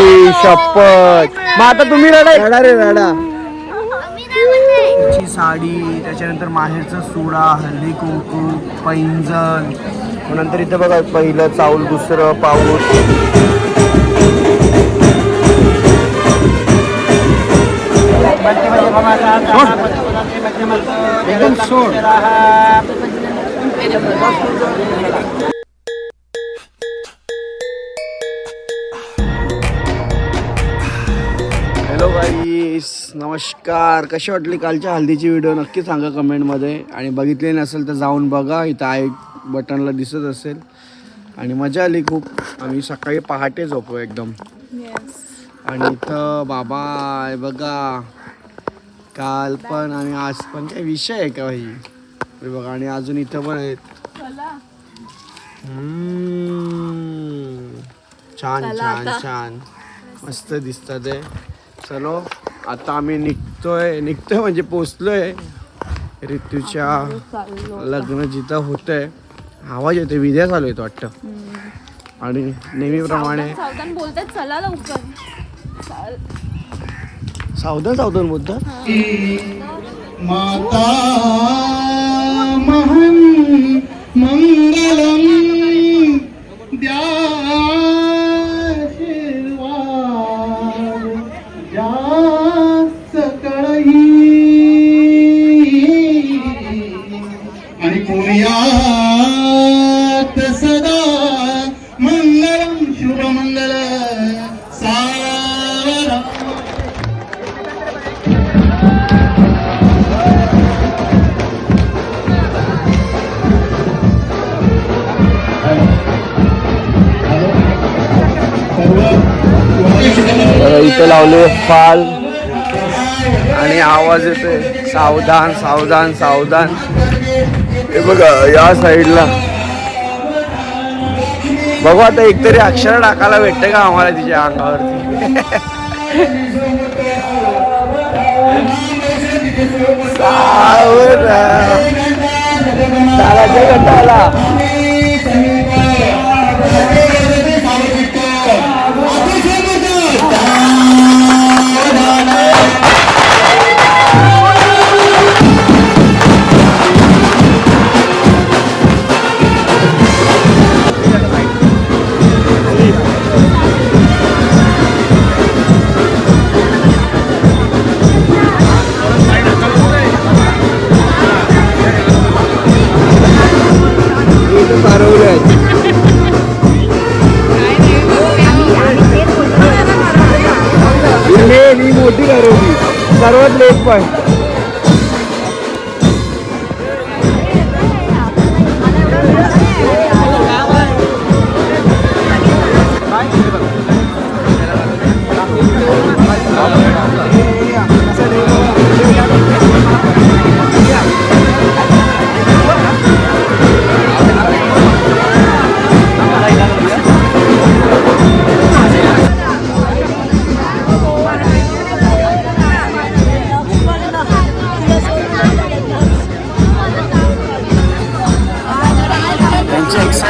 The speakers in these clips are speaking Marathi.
आई शपथ. मग आता तुम्ही रडा रडा रे रडा. ची साडी त्याच्यानंतर माहेरचा सोडा हळदी कुंकू पैंजण. नंतर इथं बघा पहिलं चाऊल दुसरं पाऊल एकदम सोड. नमस्कार. कशी वाटली कालच्या हल्दीची व्हिडिओ नक्की सांगा कमेंटमध्ये. आणि बघितली नसेल तर जाऊन बघा. इथं आय बटनला दिसत असेल. आणि मजा आली खूप. आम्ही सकाळी पहाटे झोपलो एकदम. आणि इथं बाबा बघा. काल पण आणि आज पण काय विषय आहे का भाई? बघा आणि अजून इथं पण आहेत. छान छान छान. मस्त दिसतात आहे चलो. आता आम्ही निघतोय. निघतोय म्हणजे पोचलोय ऋतूच्या लग्न जिथं होतंय आवाज येतोय विद्या चालू येतो वाटतं. आणि नेहमीप्रमाणे सावधान बोलतात चला लवकर. चाल. सावधान सावधान बोलतात? माता महन मंगलम द्या सदा इथे लावले फाल. आणि आवाज येतोय. सावधान सावधान सावधान. हे बघा या साईडला बघू आता एकतरी अक्षर टाकायला भेटतं का आम्हाला तिच्या अंगावरती सावधान. लेन ही मोठी सर्वात लेट पॉईंट यांची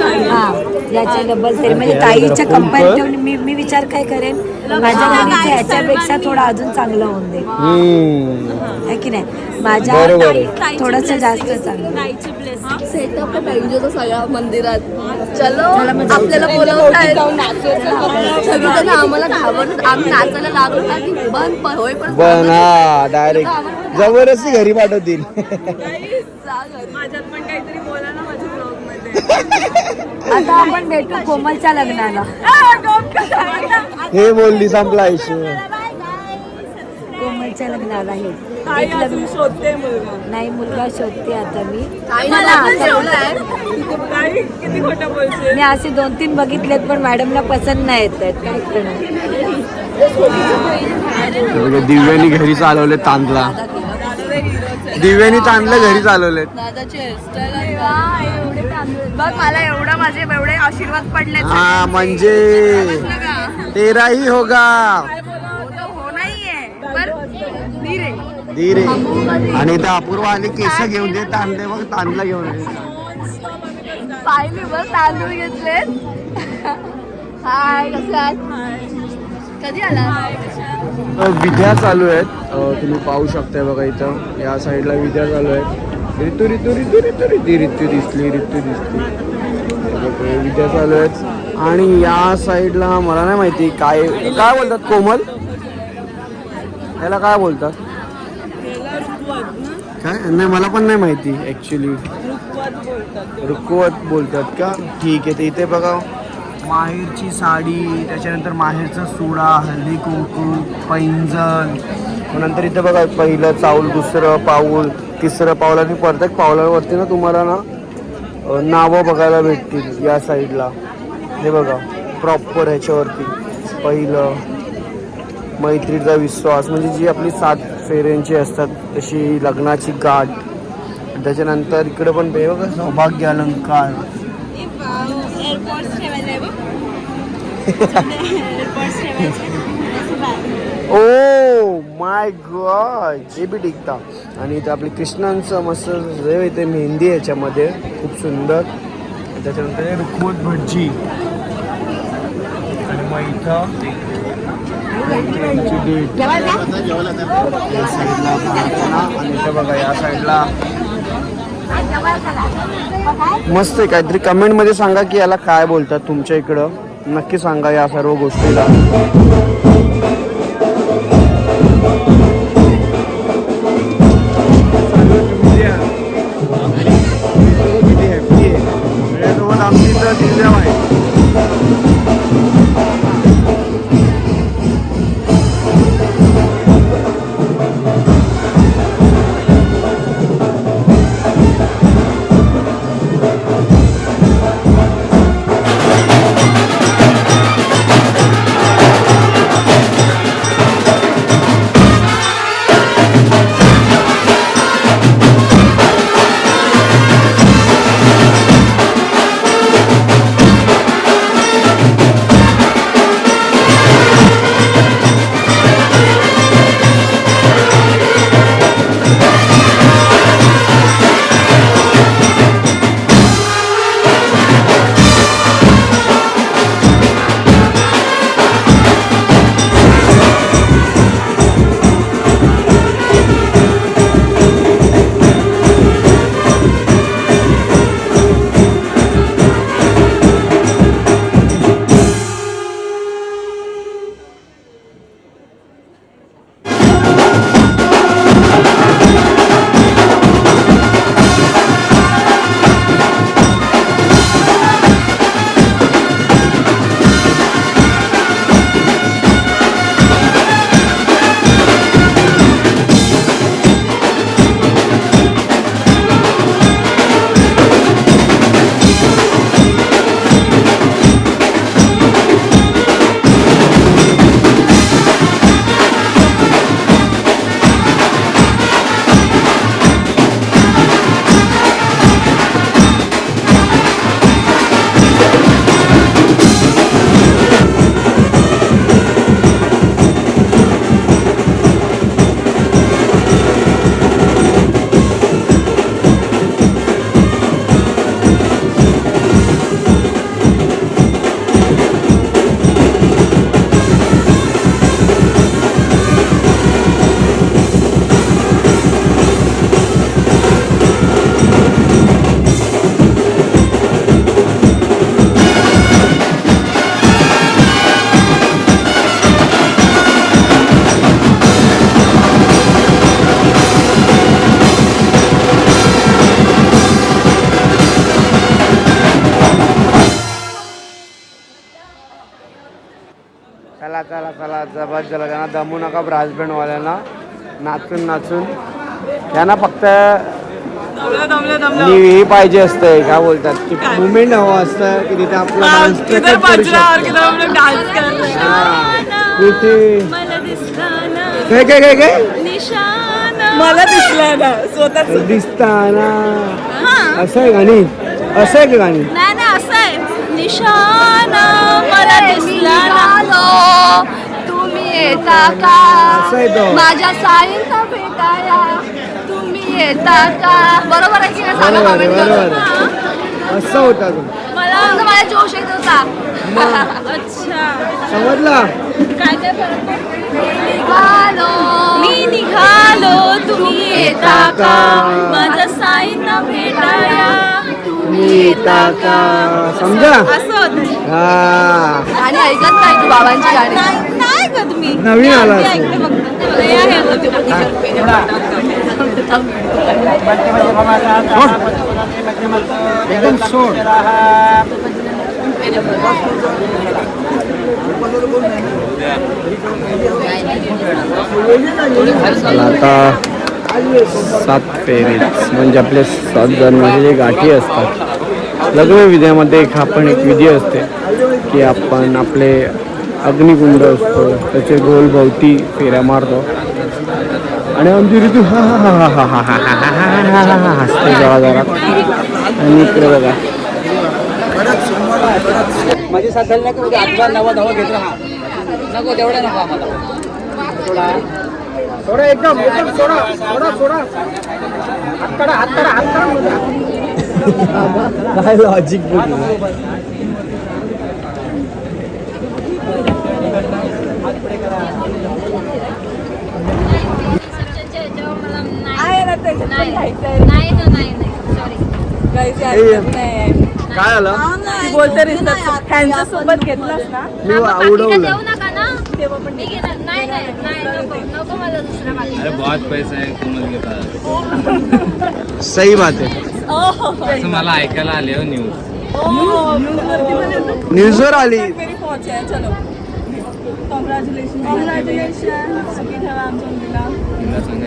हा याच्या डबल तरी म्हणजे ताईच्या कम्पॅरेटिव्ह मी मी विचार काय करेन? माझ्या घरीचं ह्याच्यापेक्षा थोडं अजून चांगलं होऊन दे. हम्म. है की नाही? माझ्या बरोबर आहे. थोडंसं जास्त चांगलं. सेटअप पाहिजे होतं सगळ्या मंदिरात. चलो. आपल्याला बोलवत आहेत सगळीजण आम्हाला घाबरत आम्ही नाचायला लागलो का की बंद पण होय पण पण हा डायरेक्ट जबरदस्ती घरी पाठवतील. माझ्यात पण काहीतरी बोला ना माझ्या ब्लॉगमध्ये आता आपण भेटू कोमलच्या लग्नाला. हे बोलली संपला इशू कोमलच्या लग्नाला हे. एक लग्न शोधते मुलगा. नाही मुलगा शोधते आता मी. मला मी असे दोन तीन बघितलेत पण मॅडमला पसंत नाही येत आहेत. काय करणार? दिव्यानी घरी चालवले तांदला दिव्यानी तांदला घरी चालवले दादाचे हेअरस्टाईल बघ मला एवढं माझे एवढे आशीर्वाद पडले हा म्हणजे तेराही होगा हो नाहीये पर धीरे. धीरे. आणि इथं अपूर्व आले केस घेऊन दे तांदे बघ तांदला घेऊन ये. पाहिली बघ तांदूळ घेतले हाय कसे आहात? कधी आला विद्या चालू आहेत. अ, तुम्ही पाहू शकताय बघा इथं. या साईडला विद्या चालू आहेत. रितू रितू रितू रितू रितू रितू दिसली रितू दिसली विद्या चालू आहेत आणि या साईडला मला नाही माहिती काय काय बोलतात कोमल? याला काय बोलतात? काय? नाही मला पण नाही माहिती ऍक्च्युली रुकवत बोलतात का? ठीक आहे ते इथे बघा. माहेरची साडी त्याच्यानंतर माहेरचा सोडा हल्दी कुंकू पैंजण. नंतर इथे बघा पहिलं चाऊल दुसरं पाऊल तिसरं पाऊल आणि प्रत्येक पावलावरती ना तुम्हाला ना नावं बघायला भेटतील या साईडला. हे बघा प्रॉपर ह्याच्यावरती. पहिलं मैत्रीचा विश्वास. म्हणजे जी आपली सात फेऱ्यांची असतात तशी लग्नाची गाठ. त्याच्यानंतर इकडे पण हे बघा सौभाग्य अलंकार. ओ! माय गॉड जे बी टिकता. आणि इथं आपली कृष्णांचं मस्त हे येते मेहंदी याच्यामध्ये खूप सुंदर. त्याच्यानंतर रुखवत भटजी. आणि मग इथं बघा या साईडला मस्त आहे. काहीतरी कमेंटमध्ये सांगा की याला काय बोलतात तुमच्या इकडं. नक्की सांगा या सर्व गोष्टीला. आमची इथं दमू नका ब्रास बँडवाल्यांना नाचून नाचून. त्यांना फक्त नि- हे पाहिजे असतंय काय बोलतात. की मुवमेंट हवं असतं की तिथे आपला डान्स करू शकतो. हा. काय काय काय काय मला दिसलं ना दिसताना. असं आहे गाणी? असं आहे का गाणी? नाही असं आहे. निशाण. मला दिसला ना येता का. माझ्या साईंना भेटाया. तुम्ही येता का? बरोबर आहे की नाही? सांगा बरोबर आहे, comment करून. बरोबर आहे. असं होता तो मला फक्त मला जोश येत होता. अच्छा. समजला? काय काय फरक निघालो. मी निघालो. तुम्ही येता का? माझ्या साईंना भेटाया. येता का? समजा? असं होतं. हा. गाणी ऐकत नाही तू बाबांची गाणी. नाही. का तुम्ही नवीन आला. हे एकदम सोड. आता सात पेरेस म्हणजे आपले सात जन्माचे जे गाठी असतात. लग्न विद्यामध्ये एक आपण एक विधी असते की आपण आपले अग्निकुंड असतो त्याचे गोल भोवती फेऱ्या मारतो आणि अंधी ऋतू हा हा हा हा हा हा हा हा हा हा हा हा हसते जरा जरा आणि इकडे बघा माझी साथ झाली नाही का उद्या आठवा नवा धावा घेत राहा नको तेवढा नको आम्हाला सोडा एकदम एकदम सोडा सोडा सोडा हात काढा हात काढा हात काढा काय लॉजिक काय आलं? बोलते रिसर्च. सोबत घेतलास ना? मी उडवलं अरे बहुत पैसा आहे घेतात सही बात आहे. असं मला ऐकायला आले हो न्यूज न्यूजवर आली. तिला सांगा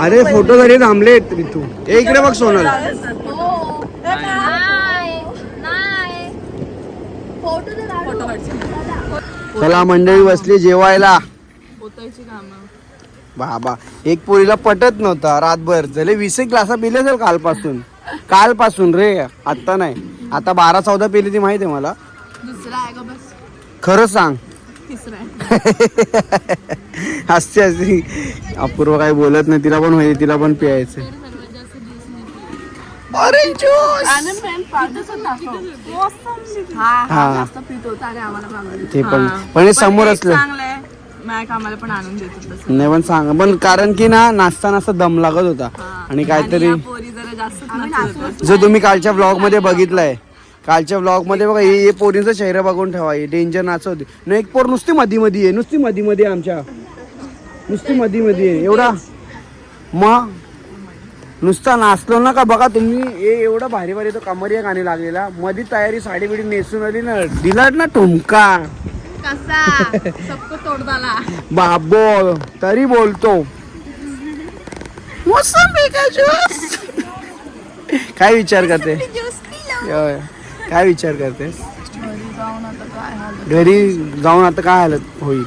अरे फोटो घरी थांबले तू ए इकडे बघ सोनल. हो। काढचे चला मंडळी बसली जेवायला. बाबा एक पोरीला पटत नव्हता रातभर. झाले वीस एक ग्लासा पिले असेल कालपासून? कालपासून रे आत्ता नाही. आता बारा चौदा पिली ती माहिती आहे मला. दुसरा आहे का बस? खरं सांग. हसते हसते अपूर्व काही बोलत नाही तिला पण माहिती तिला पण पियायचं. ऑरेंज ज्यूस हा जास्त पित होता. आणि आम्हाला पण आवडलं. ते पण. पण हे समोर असलं. चांगलं आहे. मॅक आम्हाला पण आणून देत होतं तसं. नाही पण सांग पण कारण की ना नाचता नाचता दम लागत होता. आणि काहीतरी या पोरी जरा जास्त जो तुम्ही कालच्या ब्लॉगमध्ये बघितलाय. कालच्या ब्लॉगमध्ये बघा हे पोरींचा चेहरा बघून ठेवा हे डेंजर नाचवते नाही एक पोर नुसती मधी मध्ये आहे नुसती मधी मध्ये आमच्या. नुसती मधी मध्ये आहे. एवढा मग नुसता नाचलो ना का बघा तुम्ही हे एवढं भारी भारी तो कमरिया गाणी लागलेला. मधी तयारी साडी बिडी नेसून आली ना दिला ना ठुमका. बाबो तरी बोलतो. मोसंबी का ज्यूस काय विचार करते. काय विचार करते घरी जाऊन आता काय हालत? होईल?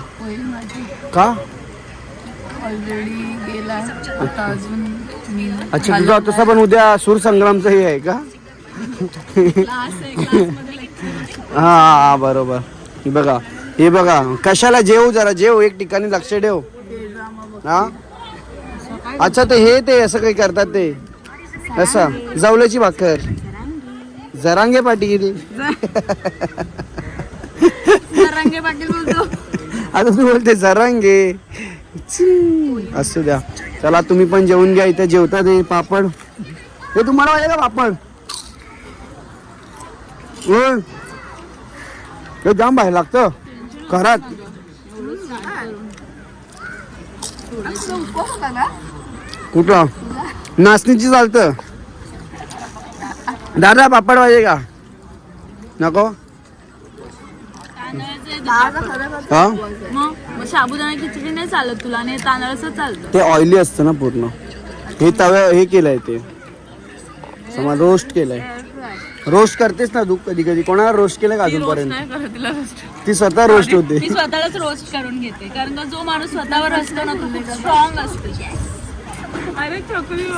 का? ऑलरेडी गेला आता अजून मी अच्छा तुझा तसा पण उद्या सूरसंग्रामचं हे आहे का? हा हा बरोबर. हे बघा हे बघा कशाला जेव जरा जेव एक ठिकाणी लक्ष ठेव. हा? अच्छा ते हे ते असं काही करतात ते. असं जवल्याची भाकर. जरांगे पाटील. रंगे पाटील बोलतो. आता तू बोलते जरांगे. असू द्या. चला तुम्ही पण जेवून घ्या इथे. जेवता ते पापड. हे तुम्हाला पाहिजे का पापड. हे जाम बाहेर लागतं. घरात. कुठं? नाचणीची चालतं. दादा पापड पाहिजे का नको? हा? मग साबुदाणा खिचडी नाही चालत तुला आणि तांदळाचं चालतं. ते ऑइली असतं ना पूर्ण. हे तव्या हे केलंय ते. समज रोस्ट केलंय. रोस्ट करतेस ना तू कधी कधी. कोणाला रोस्ट केलं का अजूनपर्यंत? नाही. ती स्वतः रोस्ट होते. मी स्वतःलाच रोस्ट करून घेते कारण का जो माणूस स्वतःवर असतो ना तो खूप स्ट्रॉंग असतो.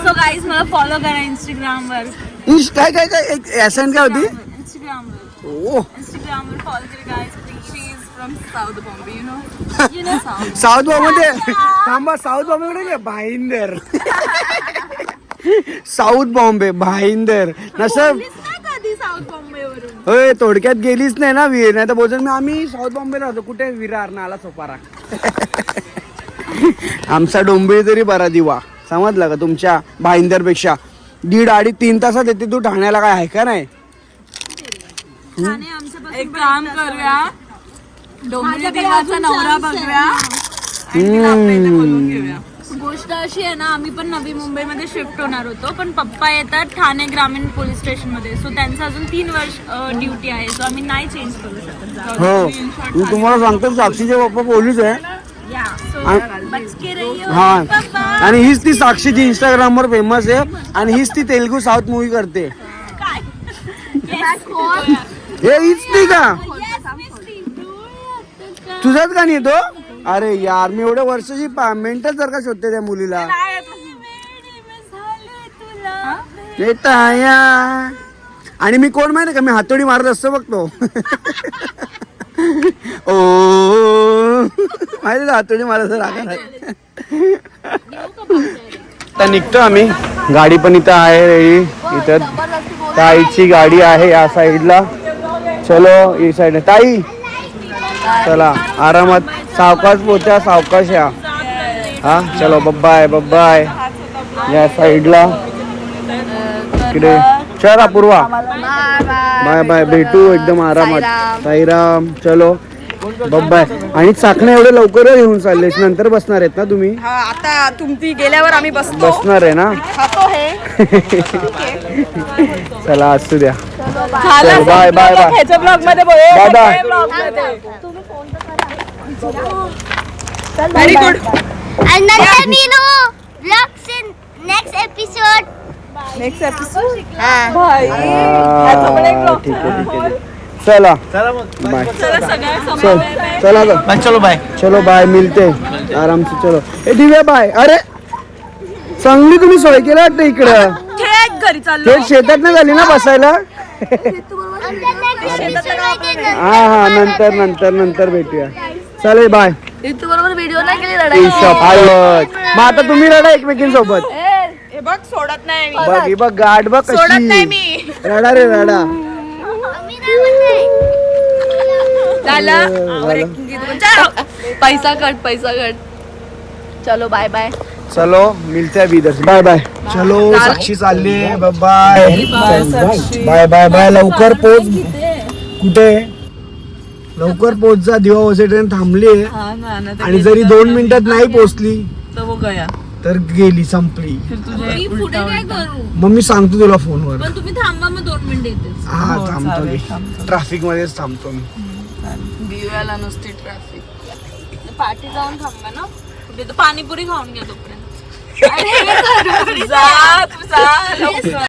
सो गाईज मला फॉलो करा इंस्टाग्राम वर. इश, काय काय काय? एक ऍसेंट काय होती? इंस्टाग्राम वर ओ इंस्टाग्राम वर फॉलो करा guys she is from south Bombay you know you know south south Bombay थांबा साऊथ बॉम्बे कडे भाईंदर. साऊथ बॉम्बे भाईंदर. नसं कधी साऊथ बॉम्बे वरून होय थोडक्यात गेलीच नाही ना वीर. नाही तर बोलतो मी आम्ही साऊथ बॉम्बे राहतो कुठे? विरार नाला सोपारा. आमचा डोंबिवली तरी बरा दिवा. समजला का तुमच्या भाईंदरपेक्षा दीड अडीच तीन तासात येते तू ठाण्याला काय आहे का नाही? एक काम करूया. देवाचा नवरा बघूया गोष्ट अशी आहे ना आम्ही पण नवी मुंबईमध्ये शिफ्ट होणार होतो पण पप्पा येतात ठाणे ग्रामीण पोलीस स्टेशनमध्ये सो त्यांचं अजून तीन वर्ष ड्युटी आहे. सो आम्ही नाही चेंज करू शकत. हो. मी तुम्हाला सांगतो साक्षीचे पप्पा पोलीस आहे. हा. आणि हीच ती साक्षी जी इंस्टाग्राम वर फेमस आहे आणि हीच ती तेलगू साऊथ मूवी करते. हे हीच ती का? तुझाच का नाही तो? अरे यार मी एवढ्या वर्षाची मेंटल जर का शोधते त्या मुलीला. आणि मी कोण माहिती का? मी हातोडी मारत असतो बघतो. ओ. माहिती हातोडी मारत राखा तर निघतो आम्ही. गाडी पण इथं आहे इथं ताईची गाडी आहे या साईडला. चलो ही साईड ताई चला. आरामात सावकाश पोचा सावकाश या. हा चलो बब्बाय बब्बाय या साईडला. इकडे. चला पूर्वा. बाय बाय भेटू एकदम आरामात. साईराम. चलो. बब्बाय. आणि चाकणे एवढे लवकर येऊन चाललेस नंतर बसणार आहेत ना तुम्ही? हा आता तुमची गेल्यावर आम्ही बसतो. बसणार आहे ना? खातो हे. चला असू द्या. चल, बाय बाय बाय. ब्लॉगमध्ये बोल दादा very good And then next episode हा. हा, ठीक आहे ठीक आहे. चला. बाय चल चला. चलो. बाय चलो बाय मिलते. आराम से चलो. ए दिव्या बाय. अरे. चांगली तुम्ही सोय केली वाटतं इकडं. थेट घरी चाललो. थेट शेतात नाही झाली ना बसायला. हा हा नंतर नंतर नंतर भेटूया. चालेल बाय ऋतू बरोबर व्हिडिओ नाही केली शॉप हळद मग आता तुम्ही रडा एकमेकींसोबत. हे बघ सोडत नाही मी. बघ ही बघ गाठ बघ सोडत नाही कशी मी. रडा रे रडा. आम्ही नाही म्हणते. झालं. और एक गीत बोल. चलो. पैसा कट पैसा कट चलो बाय बाय चलो मिलते हैं इधर से. बाय बाय चलो साक्षी चालली बाय बाय बाय बाय लवकर पोच. कुठे? लवकर पोच जा. दिवा वसे ट्रेन थांबली आहे. आणि जरी दोन मिनिटात नाही पोचली. तर गेली संपली. मी पुढे काय करू? मग मी सांगतो तुला फोनवर. पण तुम्ही थांबा मग दोन मिनिट येते. हा थांबतो मी. ट्रॅफिक मध्येच थांबतो मी. दिव्याला नुसती ट्रॅफिक पाठी जाऊन थांबा ना. कुठे तर पाणीपुरी खाऊन घ्या तोपर्यंत. जा तू जा लवकर.